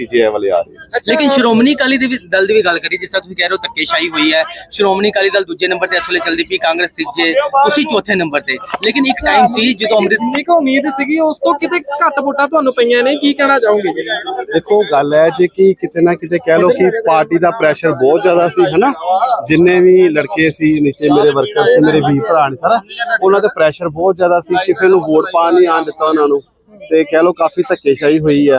ਨਤੀਜੇ ਇਹ ਵਾਲੇ ਆ ਰਹੇ। ਲੇਕਿਨ ਸ਼੍ਰੋਮਣੀ ਅਕਾਲੀ ਦੇ ਵੀ ਦਲ ਦੀ ਵੀ ਗੱਲ ਕਰੀ ਜਿਸ ਤਰ੍ਹਾਂ ਤੁਸੀਂ ਕਹਿ ਰਹੇ ਹੋ ਧੱਕੇਸ਼ਾਹੀ ਹੋਈ ਹੈ ਸ਼੍ਰੋਮਣੀ ਅਕਾਲੀ ਦਲ ਦੂਜੇ ਨੰਬਰ ਤੇ ਇਸ ਵੇਲੇ ਚੱਲਦੀ ਪਈ ਕਾਂਗਰਸ ਤੀਜੇ ਤੁਸੀਂ ਚੌਥੇ ਨੰਬਰ ਤੇ। ਲੇਕਿਨ ਇੱਕ ਟਾਈਮ ਸੀ ਜਦੋਂ ਅੰਮ੍ਰਿਤ ਕੁ ਉਮੀਦ ਸੀਗੀ ਉਸ ਤੋਂ ਕਿਤੇ ਘੱਟ ਵੋਟਾਂ ਤੁਹਾਨੂੰ ਪਈਆਂ ਨੇ ਕੀ ਕਹਿਣਾ ਚਾਹੋਗੇ? ਦੇਖੋ ਗੱਲ ਹੈ ਜੇ ਕਿ ਕਿਤੇ ਨਾ ਕਿਤੇ ਕਹਿ ਲਓ ਕਿ ਪਾਰਟੀ ਦਾ ਪ੍ਰੈਸ਼ਰ ਬਹੁਤ ਜ਼ਿਆਦਾ ਸੀ ਹਨਾ? ਜਿੰਨੇ ਵੀ ਲੜਕੇ ਸੀ ਨੀਚੇ ਮੇਰੇ ਵਰਕਰ ਸੀ ਮੇਰੇ ਵੀ ਭਰਾ ਨੇ ਸਾਰਾ ਉਹਨਾਂ ਤੇ ਪ੍ਰੈਸ਼ਰ ਬਹੁਤ ਜ਼ਿਆਦਾ ਸੀ ਕਿਸੇ ਨੂੰ ਵੋਟ ਪਾ ਨਹੀਂ ਆਣ ਦਿੱਤਾ ਉਹਨਾਂ ਨੂੰ। ਤੇ ਕਹਿ ਲਓ ਕਾਫੀ ਧੱਕੇਸ਼ਾਹੀ ਹੋਈ ਹੈ।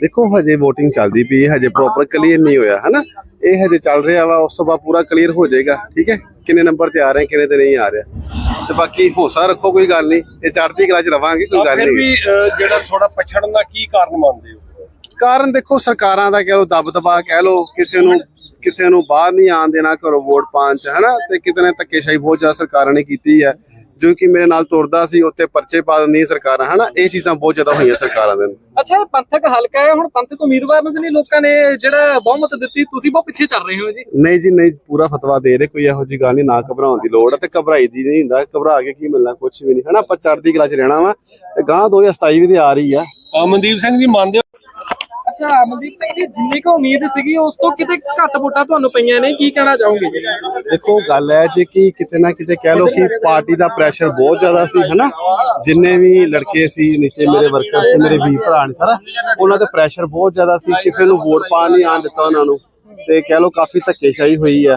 ਦੇਖੋ ਹਜੇ VOTING ਚੱਲਦੀ ਪਈ ਹੈ ਹਜੇ ਪ੍ਰੋਪਰ ਕਲੀਅਰ ਨਹੀਂ ਹੋਇਆ ਹਨਾ? ਇਹ ਹਜੇ ਚੱਲ ਰਿਹਾ ਵਾ ਉਸ ਤੋਂ ਬਾਅਦ ਪੂਰਾ ਕਲੀਅਰ ਹੋ ਜਾਏਗਾ ਠੀਕ ਹੈ? ਕਿੰਨੇ ਨੰਬਰ ਤੇ ਆ ਰਹੇ ਕਿੰਨੇ ਤੇ ਨਹੀਂ ਆ ਰਿਹਾ। ਤੇ ਬਾਕੀ ਹੌਸਲਾ ਰੱਖੋ ਕੋਈ ਗੱਲ ਨਹੀਂ ਇਹ ਚੜ੍ਹਦੀ ਕਲਾ ਚ ਰਵਾਂਗੇ ਕੋਈ ਗੱਲ ਫਿਰ ਨਹੀਂ। ਵੀ ਅਹ, ਜਿਹੜਾ ਥੋੜਾ ਪਛੜਨ ਦਾ ਕੀ ਕਾਰਨ ਮੰਨਦੇ ਹੋ? ਕਾਰਨ ਦੇਖੋ ਸਰਕਾਰਾਂ ਦਾ ਕਹਿ ਲੋ ਦਬ ਦਬਾ ਕਹਿ ਲੋ ਕਿਸੇ ਨੂੰ ਕਿਸੇ ਨੂੰ ਬਾਹਰ ਨਹੀਂ ਆਣ ਦੇਣਾ ਘਰੋਂ ਵੋਟ ਪਾਉਣ ਚ ਹਨਾ? ਤੇ ਕਿਤੇ ਨੇ ਧੱਕੇਸ਼ਾਹੀ ਬਹੁਤ ਜ਼ਿਆਦਾ ਸਰਕਾਰਾਂ ਨੇ ਕੀਤੀ ਹੈ। ਜੋ ਕਿ ਮੇਰੇ ਨਾਲ ਤੁਰਦਾ ਸੀ ਉੱਤੇ ਪਰਚੇ ਪਾ ਦਿੰਦੀਆਂ ਸਰਕਾਰਾਂ ਹਨਾ? ਇਹ ਚੀਜ਼ਾਂ ਬਹੁਤ ਜ਼ਿਆਦਾ ਹੋਈਆਂ ਸਰਕਾਰਾਂ ਦੇ। ਅੱਛਾ ਇਹ ਪੰਥਕ ਹਲਕਾ ਹੈ ਹੁਣ ਪੰਥਕ ਉਮੀਦਵਾਰ ਨੂੰ ਵੀ ਨਹੀਂ ਲੋਕਾਂ ਨੇ ਜਿਹੜਾ ਬਹੁਮਤ ਦਿੱਤੀ ਤੁਸੀਂ ਬਹੁਤ ਪਿੱਛੇ ਚੱਲ ਰਹੇ ਹੋ ਜੀ। ਨਹੀਂ ਜੀ ਨਹੀਂ ਪੂਰਾ ਫਤਵਾ ਦੇ ਰਹੇ ਕੋਈ ਇਹੋ ਜੀ ਗੱਲ ਨਹੀਂ ਨਾ ਘਬਰਾਉਣ ਦੀ ਲੋੜ ਹੈ ਤੇ ਘਬਰਾਈ ਦੀ ਨਹੀਂ ਹੁੰਦਾ ਘਬਰਾ ਕੇ ਕੀ ਮਿਲਣਾ ਕੁਝ ਵੀ ਨਹੀਂ ਹਨਾ? ਆਪਾਂ ਚੜ੍ਹਦੀ ਕਲਾ ਚ ਰਹਿਣਾ ਵਾ ਤੇ ਗਾਂ 2027 ਵੀ ਤੇ ਆ ਰਹੀ ਆ। ਅਹ, ਮਨਦੀਪ ਸਿੰਘ ਜੀ ਮੰਨਦੇ ਅੱਛਾ ਅਮਨਦੀਪ ਸਿੰਘ ਜੀ, ਜਿੰਨੀ ਕੁ ਉਮੀਦ ਸੀਗੀ, ਉਸ ਤੋਂ ਕਿਤੇ ਘੱਟ ਵੋਟਾਂ ਤੁਹਾਨੂੰ ਪਈਆਂ ਨੇ, ਕੀ ਕਹਿਣਾ ਚਾਹੋਗੇ? ਜੀ ਦੇਖੋ, ਗੱਲ ਹੈ ਜੇ ਕਿ ਕਿਤੇ ਨਾ ਕਿਤੇ ਕਹਿ ਲੋ ਕਿ ਪਾਰਟੀ ਦਾ ਪ੍ਰੈਸ਼ਰ ਬਹੁਤ ਜ਼ਿਆਦਾ ਸੀ, ਹਨਾ? ਜਿੰਨੇ ਵੀ ਲੜਕੇ ਸੀ, ਨੀਚੇ ਮੇਰੇ ਵਰਕਰ ਸੀ, ਮੇਰੇ ਵੀ ਭਰਾ ਨੇ ਸਾਰਾ, ਉਹਨਾਂ ਤੇ ਪ੍ਰੈਸ਼ਰ ਬਹੁਤ ਜ਼ਿਆਦਾ ਸੀ, ਕਿਸੇ ਨੂੰ ਵੋਟ ਪਾ ਨਹੀਂ ਆਣ ਦਿੱਤਾ ਉਹਨਾਂ ਨੂੰ। ਤੇ ਕਹਿ ਲੋ ਕਾਫੀ ਧੱਕੇਸ਼ਾਹੀ ਹੋਈ ਹੈ।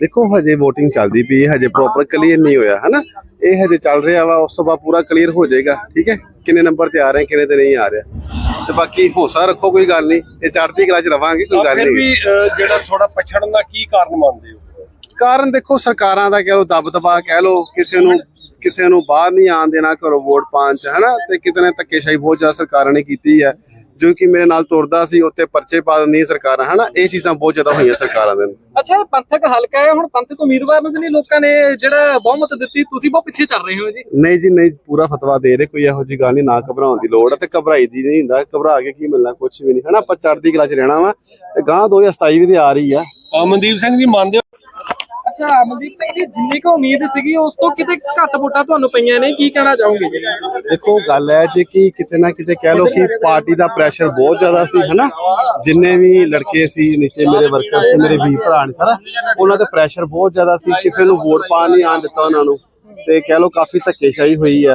ਦੇਖੋ ਹਜੇ VOTING ਚੱਲਦੀ ਪਈ ਹੈ ਹਜੇ ਪ੍ਰੋਪਰ ਕਲੀਅਰ ਨਹੀਂ ਹੋਇਆ ਹਨਾ? ਇਹ ਹਜੇ ਚੱਲ ਰਿਹਾ ਵਾ ਉਸ ਤੋਂ ਬਾਅਦ ਪੂਰਾ ਕਲੀਅਰ ਹੋ ਜਾਏਗਾ ਠੀਕ ਹੈ? ਕਿੰਨੇ ਨੰਬਰ ਤੇ ਆ ਰਹੇ ਕਿੰਨੇ ਤੇ ਨਹੀਂ ਆ ਰਿਹਾ। ਤੇ ਬਾਕੀ ਹੌਸਲਾ ਰੱਖੋ ਕੋਈ ਗੱਲ ਨਹੀਂ ਇਹ ਚੜ੍ਹਦੀ ਕਲਾ ਚ ਰਵਾਂਗੇ ਕੋਈ ਗੱਲ ਫਿਰ ਨਹੀਂ। ਵੀ ਅਹ, ਜਿਹੜਾ ਥੋੜਾ ਪਛੜਨ ਦਾ ਕੀ ਕਾਰਨ ਮੰਨਦੇ ਹੋ? ਕਾਰਨ ਦੇਖੋ ਸਰਕਾਰਾਂ ਦਾ ਕਹਿ ਲੋ ਦਬ ਦਬਾ ਕਹਿ ਲੋ ਕਿਸੇ ਨੂੰ ਕਿਸੇ ਨੂੰ ਬਾਹਰ ਨਹੀਂ ਆਣ ਦੇਣਾ ਘਰੋਂ ਵੋਟ ਪਾਉਣ ਚ ਹਨਾ? ਤੇ ਕਿਤੇ ਨੇ ਧੱਕੇਸ਼ਾਹੀ ਬਹੁਤ ਜ਼ਿਆਦਾ ਸਰਕਾਰਾਂ ਨੇ ਕੀਤੀ ਹੈ। ਜੋ ਕਿ ਮੇਰੇ ਨਾਲ ਤੁਰਦਾ ਸੀ ਉੱਤੇ ਪਰਚੇ ਪਾ ਦਿੰਦੀਆਂ ਸਰਕਾਰਾਂ ਹਨਾ? ਇਹ ਚੀਜ਼ਾਂ ਬਹੁਤ ਜ਼ਿਆਦਾ ਹੋਈਆਂ ਸਰਕਾਰਾਂ ਦੇ। ਅੱਛਾ ਇਹ ਪੰਥਕ ਹਲਕਾ ਹੈ ਹੁਣ ਪੰਥਕ ਉਮੀਦਵਾਰ ਨੂੰ ਵੀ ਨਹੀਂ ਲੋਕਾਂ ਨੇ ਜਿਹੜਾ ਬਹੁਮਤ ਦਿੱਤੀ ਤੁਸੀਂ ਬਹੁਤ ਪਿੱਛੇ ਚੱਲ ਰਹੇ ਹੋ ਜੀ। ਨਹੀਂ ਜੀ ਨਹੀਂ ਪੂਰਾ ਫਤਵਾ ਦੇ ਰਹੇ ਕੋਈ ਇਹੋ ਜੀ ਗੱਲ ਨਹੀਂ ਨਾ ਘਬਰਾਉਣ ਦੀ ਲੋੜ ਹੈ ਤੇ ਘਬਰਾਈ ਦੀ ਨਹੀਂ ਹੁੰਦਾ ਘਬਰਾ ਕੇ ਕੀ ਮਿਲਣਾ ਕੁਝ ਵੀ ਨਹੀਂ ਹਨਾ? ਆਪਾਂ ਚੜ੍ਹਦੀ ਕਲਾ ਚ ਰਹਿਣਾ ਵਾ ਤੇ ਗਾਂ 2027 ਵੀ ਤੇ ਆ ਰਹੀ ਆ। ਅਹ, ਮਨਦੀਪ ਸਿੰਘ ਜੀ ਮੰਨਦੇ ਹੋ ਅੱਛਾ ਅਮਨਦੀਪ ਸਿੰਘ ਜੀ, ਜਿੰਨੀ ਕੁ ਉਮੀਦ ਸੀਗੀ, ਉਸ ਤੋਂ ਕਿਤੇ ਘੱਟ ਵੋਟਾਂ ਤੁਹਾਨੂੰ ਪਈਆਂ ਨੇ? ਕੀ ਕਹਿਣਾ ਚਾਹੋਗੇ? ਦੇਖੋ, ਗੱਲ ਹੈ ਜੇ ਕਿ ਕਿਤੇ ਨਾ ਕਿਤੇ ਕਹਿ ਲੋ ਕਿ ਪਾਰਟੀ ਦਾ ਪ੍ਰੈਸ਼ਰ ਬਹੁਤ ਜ਼ਿਆਦਾ ਸੀ, ਹਨਾ? ਜਿੰਨੇ ਵੀ ਲੜਕੇ ਸੀ, ਨੀਚੇ ਮੇਰੇ ਵਰਕਰ ਸੀ, ਮੇਰੇ ਵੀ ਭਰਾ ਨੇ ਸਾਰਾ, ਉਹਨਾਂ ਤੇ ਪ੍ਰੈਸ਼ਰ ਬਹੁਤ ਜ਼ਿਆਦਾ ਸੀ। ਕਿਸੇ ਨੂੰ ਵੋਟ ਪਾ ਨਹੀਂ ਆਣ ਦਿੱਤਾ ਉਹਨਾਂ ਨੂੰ। ਤੇ ਕਹਿ ਲਓ, ਕਾਫੀ ਧੱਕੇਸ਼ਾਹੀ ਹੋਈ ਹੈ।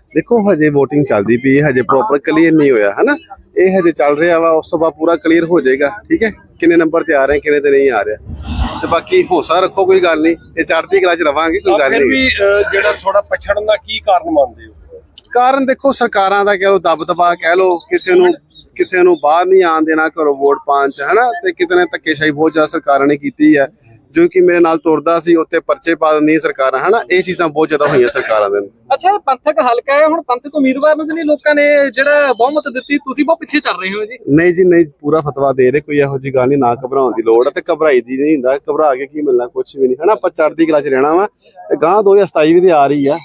ਦੇਖੋ ਹਜੇ VOTING ਚੱਲਦੀ ਪਈ ਹੈ ਹਜੇ ਪ੍ਰੋਪਰ ਕਲੀਅਰ ਨਹੀਂ ਹੋਇਆ ਹਨਾ? ਇਹ ਹਜੇ ਚੱਲ ਰਿਹਾ ਵਾ ਉਸ ਤੋਂ ਬਾਅਦ ਪੂਰਾ ਕਲੀਅਰ ਹੋ ਜਾਏਗਾ ਠੀਕ ਹੈ? ਕਿੰਨੇ ਨੰਬਰ ਤੇ ਆ ਰਹੇ ਕਿੰਨੇ ਤੇ ਨਹੀਂ ਆ ਰਿਹਾ। ਤੇ ਬਾਕੀ ਹੌਸਲਾ ਰੱਖੋ ਕੋਈ ਗੱਲ ਨਹੀਂ ਇਹ ਚੜ੍ਹਦੀ ਕਲਾ ਚ ਰਵਾਂਗੇ ਕੋਈ ਗੱਲ ਫਿਰ ਨਹੀਂ। ਵੀ ਅਹ, ਜਿਹੜਾ ਥੋੜਾ ਪਛੜਨ ਦਾ ਕੀ ਕਾਰਨ ਮੰਨਦੇ ਹੋ? ਕਾਰਨ ਦੇਖੋ ਸਰਕਾਰਾਂ ਦਾ ਕਹਿ ਲੋ ਦਬ ਦਬਾ ਕਹਿ ਲੋ ਕਿਸੇ ਨੂੰ ਕਿਸੇ ਨੂੰ ਬਾਹਰ ਨਹੀਂ ਆਣ ਦੇਣਾ ਘਰੋਂ ਵੋਟ ਪਾਉਣ ਚ ਹਨਾ? ਤੇ ਕਿਤੇ ਨੇ ਧੱਕੇਸ਼ਾਹੀ ਬਹੁਤ ਜ਼ਿਆਦਾ ਸਰਕਾਰਾਂ ਨੇ ਕੀਤੀ ਹੈ। ਜੋ ਕਿ ਮੇਰੇ ਨਾਲ ਤੁਰਦਾ ਸੀ ਉੱਤੇ ਪਰਚੇ ਪਾ ਦਿੰਦੀਆਂ ਸਰਕਾਰਾਂ ਹਨਾ? ਇਹ ਚੀਜ਼ਾਂ ਬਹੁਤ ਜ਼ਿਆਦਾ ਹੋਈਆਂ ਸਰਕਾਰਾਂ ਦੇ। ਅੱਛਾ ਪੰਥਕ ਹਲਕਾ ਹੈ ਹੁਣ ਪੰਥਕ ਉਮੀਦਵਾਰ ਨੂੰ ਵੀ ਨਹੀਂ ਲੋਕਾਂ ਨੇ ਜਿਹੜਾ ਬਹੁਮਤ ਦਿੱਤੀ ਤੁਸੀਂ ਬਹੁਤ ਪਿੱਛੇ ਚੱਲ ਰਹੇ ਹੋ ਜੀ। ਨਹੀਂ ਜੀ ਨਹੀਂ ਪੂਰਾ ਫਤਵਾ ਦੇ ਰਹੇ ਕੋਈ ਇਹੋ ਜੀ ਗੱਲ ਨਹੀਂ ਨਾ ਘਬਰਾਉਣ ਦੀ ਲੋੜ ਹੈ ਤੇ ਘਬਰਾਈ ਦੀ ਨਹੀਂ ਹੁੰਦਾ ਘਬਰਾ ਕੇ ਕੀ ਮਿਲਣਾ ਕੁਝ ਵੀ ਨਹੀਂ ਹਨਾ? ਆਪਾਂ ਚੜ੍ਹਦੀ ਕਲਾ ਚ ਰਹਿਣਾ ਵਾ। ਤੇ ਗਾਂ 2027 ਵੀ ਤੇ ਆ ਰਹੀ ਆ।